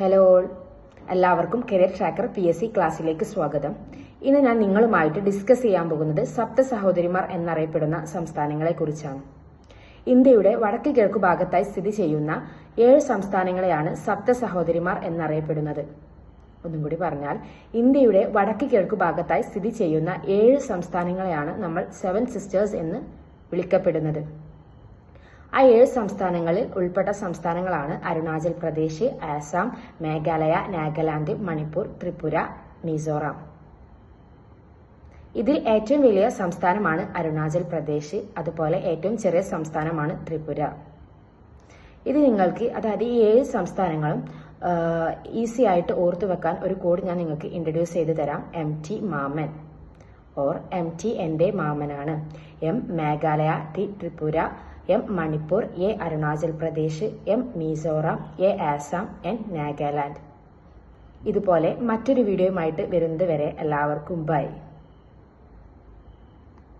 Hello all എല്ലാവർക്കും career tracker P S C ക്ലാസ്സിലേക്ക് സ്വാഗതം. ഇന്ന് ഞാൻ നിങ്ങളുമായിട്ട് ഡിസ്കസ് ചെയ്യാൻ പോകുന്നത് സപ്ത സഹോദരിമാർ എന്നറിയപ്പെടുന്ന സംസ്ഥാനങ്ങളെ കുറിച്ചാണ്. ഇന്ത്യയുടെ വടക്ക് കിഴക്കു ഭാഗത്തായി സ്ഥിതി ചെയ്യുന്ന ഏഴ് സംസ്ഥാനങ്ങളെയാണ് സപ്ത സഹോദരിമാർ എന്നറിയപ്പെടുന്നത്. ഒന്നും കൂടി പറഞ്ഞാൽ ഇന്ത്യയുടെ വടക്ക് കിഴക്കു ഭാഗത്തായി സ്ഥിതി ചെയ്യുന്ന ഏഴ് സംസ്ഥാനങ്ങളെയാണ് നമ്മൾ സെവൻ സിസ്റ്റേഴ്സ് എന്ന് വിളിക്കപ്പെടുന്നത്. ആ ഏഴ് സംസ്ഥാനങ്ങളിൽ ഉൾപ്പെട്ട സംസ്ഥാനങ്ങളാണ് അരുണാചൽ പ്രദേശ് ആസാം മേഘാലയ നാഗാലാൻഡ് മണിപ്പൂർ ത്രിപുര മിസോറാം. ഇതിൽ ഏറ്റവും വലിയ സംസ്ഥാനമാണ് അരുണാചൽ പ്രദേശ് അതുപോലെ ഏറ്റവും ചെറിയ സംസ്ഥാനമാണ് ത്രിപുര. ഇത് നിങ്ങൾക്ക് അതായത് ഈ ഏഴ് സംസ്ഥാനങ്ങളും ഈസി ആയിട്ട് ഓർത്തു വെക്കാൻ ഒരു കോഡ് ഞാൻ നിങ്ങൾക്ക് ഇൻട്രൊഡ്യൂസ് ചെയ്ത് തരാം. എം ടി മാമൻ ഓർ എം ടി എന്റെ മാമനാണ്. M Meghalaya T Tripura M Manipur A Arunachal Pradesh M Mizoram A Assam N Nagaland. ഇതുപോലെ മറ്റൊരു വീഡിയോയുമായിട്ട് വരുന്നത് വരെ എല്ലാവർക്കും ബൈ.